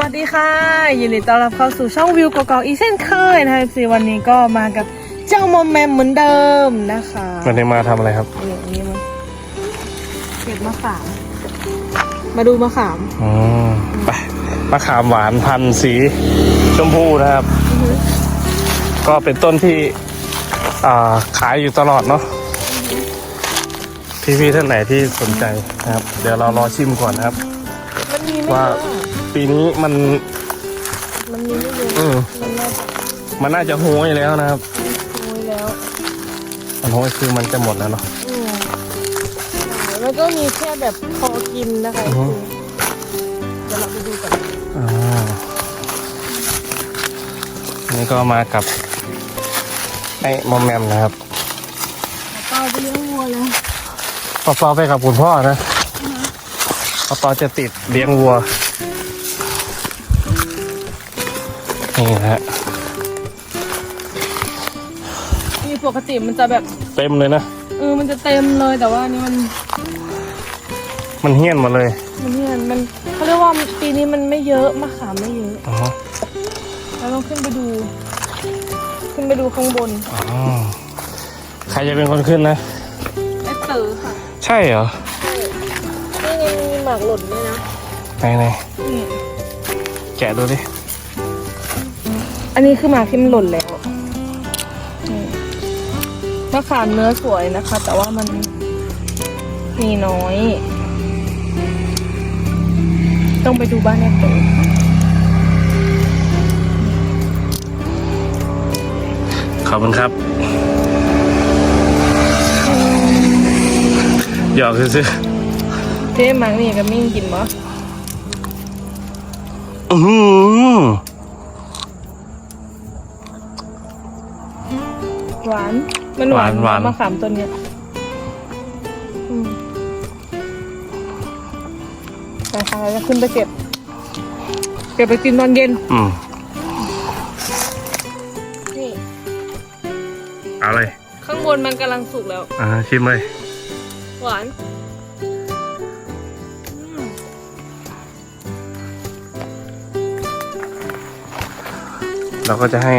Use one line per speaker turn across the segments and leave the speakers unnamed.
วัสดีค่ะยินดีต้อนรับเข้าสู่ช่องวิวกอกๆอีกเช่นเคยนะคะสิวันนี้ก็มากับเจ้ามอมแมมเหมือนเดิมนะคะ
วันนี้มาทำอะไรครับ
อย่างนี้มาเก็บมะขาม มาดูมะขาม
อืมไปมะขามหวานพันธุ์สีชมพูนะครับ ก็เป็นต้นที่อ่าขายอยู่ตลอดเนาะพี่ๆท่านไหนที่สนใจนะครับ เดี๋ยวเรารอชิมก่อนนะครับ
มันมีไม่
ว่า
เยอะอะ
ปีนี้มัน
มันมีไม่เยอะ
อืม
มันน่าจะ
มันน่าจะโห้ยแล้วนะครับ
โอ้ยแล้ว
มันโห้ยคือมันจะหมดแล้วเนาะ
อืมใช่แล้วก็มีแค่แบบพอกินนะคะ
อือฮึ
เดี๋ยวเราไปดูกัน
อ่านี่ก็มากับไอ้มอมแมมนะครับ
เปาไปเลี้ยงวัวแล้ว
ปอปอไปกับคุณพ่อนะปอปอจะติดเลี้ยงวัว นี่นะฮะ
มีปกติมันจะแบบ
เต็มเลยนะ
เออมันจะเต็มเลยแต่ว่าอันนี่มัน
มันเฮี้ยนหมาเลย
มันเนี่ยมันเขาเรียกว่าปีนี้มันไม่เยอะมะขามไม่เยอะ
อ๋อ
เราต้องขึ้นไปดู ขึ้นไปดูข้างบน
อ๋อใครจะเป็นคนขึ้นนะ
แอปเตอร์ค่ะ
ใช่เหรอ
นี่ไงมีหมากหล่นด้วยนะ
ไหนไหน
นี่
แกะดูดิ
อันนี้คือหมากที่มันหล่นแล้วนี่มะขามเนื้อสวยนะคะ แต่ว่ามันมีน้อย ต้องไปดูบ้านแอปเตอร์
ขอบคุณครับหยอกซื้อ
เจ๊หมากนี่กับมิ่งกินมั้
ๆอื้อ หือ
หวาน มันหวาน
หวานหวาน
มะขามต้นเนี้ยอืมไปค่ะเราจะขึ้นไปเก็บ เก็บไปกินตอนเย็น
อืม
นี่
เอาเลย
ข้างบนมันกำลังสุกแล้ว
อ่าชิมเลย
หวานอืม
เราก็จะให้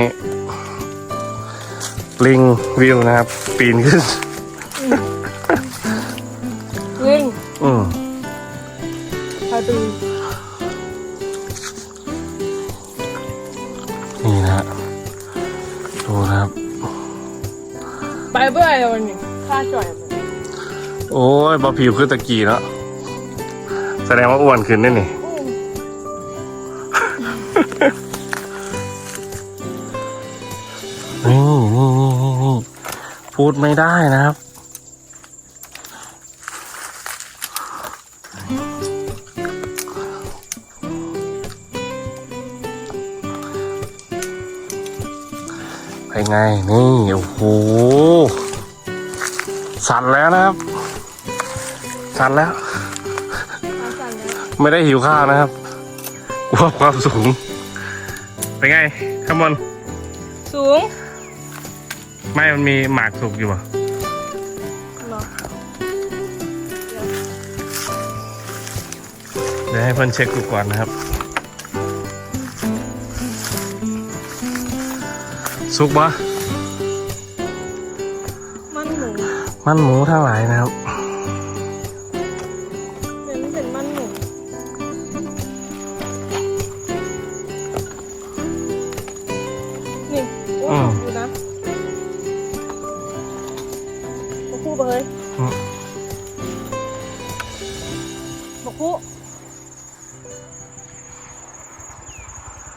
ลิงวิวนะครับ ปีนขึ้น
ลิง
อืม
พาตู
นี่นะฮะดูนะครับ
ไปเบื่อเลยวันนี้ค่าจ่อย
โอ้ยบอผิวคือตะกี้แล้วแสดงว่าอ้วนขึ้นนี่นี่ พูดไม่ได้นะครับ ไปไง นี่ โอ้โห สั่นแล้วนะครับ สั่นแล้ว ไม่ได้หิวข้าวนะครับกลัวความสูง เป็นไงข้างบน
สูง
ไม่มันมีหมากสุกอยู่อะ
เหรอ
เดี๋ยวให้เพื่อนเช็คดูก่อนนะครับ สุกปะ
มันหมู
มันหมูเท่าไหร่นะครับ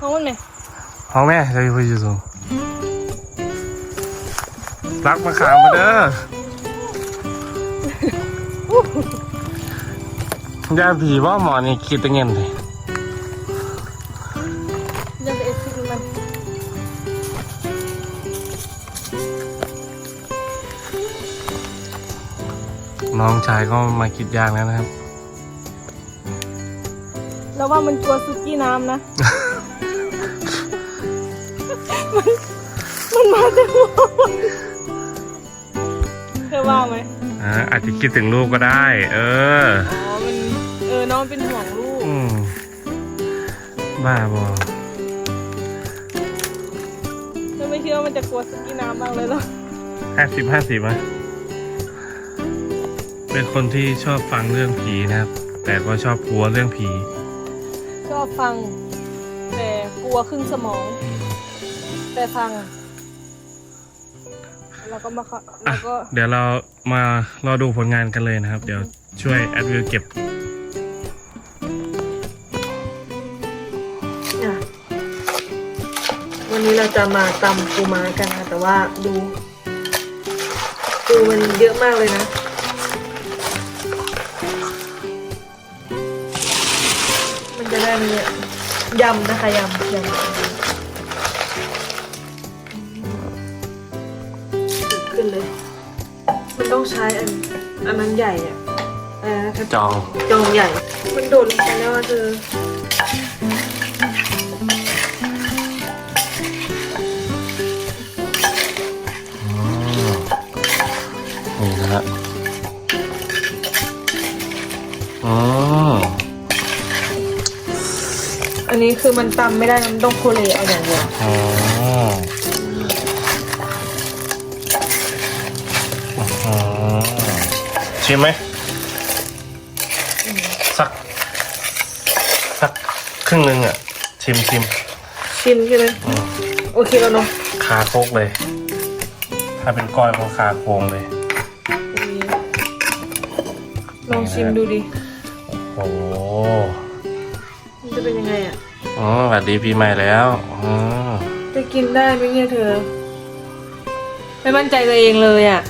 ห้องมันไหม
ห้องแม่จะไปอยู่สูงรักมาขามมาเด้อยาผีว่าหมอนี่คิดตังเงินเลย
ยังไปเอ็กซิมัน
น้องชายก็มาคิดยากแล้วนะครับ
แล้วว่ามันกลัวซุกี้น้ำนะ มันมันมาจากหัวมันเคยว่าไหม
อ่าอาจจะคิดถึงลูกก็ได้ เออ
อ๋อมันเออน้องเป็นห่วงลูก
อืมบ้าบอ
จะไม่คิดว่ามันจะกลัวสกีน้ำบ้างเลยเหรอ
ห้าสิบห้าสิบอะเป็นคนที่ชอบฟังเรื่องผีนะครับ แต่ก็ชอบกลัวเรื่องผี
ชอบฟัง แต่กลัวครึ่งสมอง แต่ฟังแล้วก็มาเข้า
อะ
แล้วก็
เดี๋ยวเรามารอดูผลงานกันเลยนะครับ เดี๋ยวช่วยแอดวิวเก็บ
อะวันนี้เราจะมาตำปูม้ากันนะแต่ว่าดู ปูมันเยอะมากเลยนะ มันจะได้ไหมเนี่ยยำนะคะยำยำ ต้องใช้อันอันนั้นใหญ่อะอะไรนะ
จอง
จองใหญ่ มันโดดลงไปแล้วอะเธอ
นี่นะฮะอ๋อ
อันนี้คือมันตำไม่ได้มันต้องโคเลเอาอย่างเดียว
อ๋ออ๋ ชิมไหมสัก สักครึ่งหนึ่งอะ ชิมชิม
ชิมใช่ไหม
อืม
โอเคแล้วเนาะ
คาโคกเลย ถ้าเป็นก้อยก็คาโคงเลย
นี่ลองชิมดูดิ
โอ้โห
มันจะเป็นยังไงอะ
อ๋อสวัสดีปีใหม่แล้วอ๋อ
จะกินได้ไหมเนี่ยเธอ ไม่มั่นใจตัวเองเลยอะ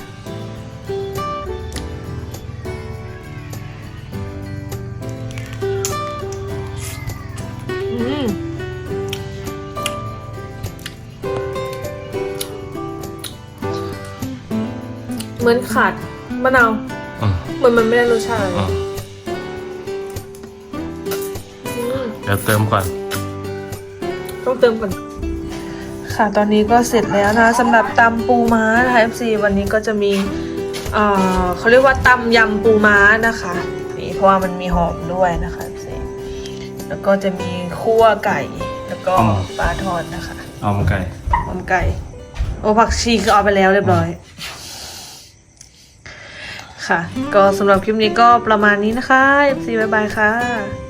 เหมือนขาดมะนาว
อืม
เหมือนมันไม่ได้รสชาติ
อืม
อืม
เดี๋ยวเติมก่อน
ต้องเติมก่อน ค่ะตอนนี้ก็เสร็จแล้วนะคะสำหรับตำปูม้านะคะ FC วันนี้ก็จะมีเอ่อเขาเรียกว่าตำยำปูม้านะคะนี่เพราะว่ามันมีหอมด้วยนะคะ FC แล้วก็จะมีคั่วไก่ แล้วก็
อืม
ปลาทอดนะคะ
เอามาไก่
หอมไก่ โอ้ผักชีคือเอาไปแล้วเรียบร้อย ค่ะ ก็สำหรับคลิปนี้ก็ประมาณนี้นะคะ FC บายบายค่ะ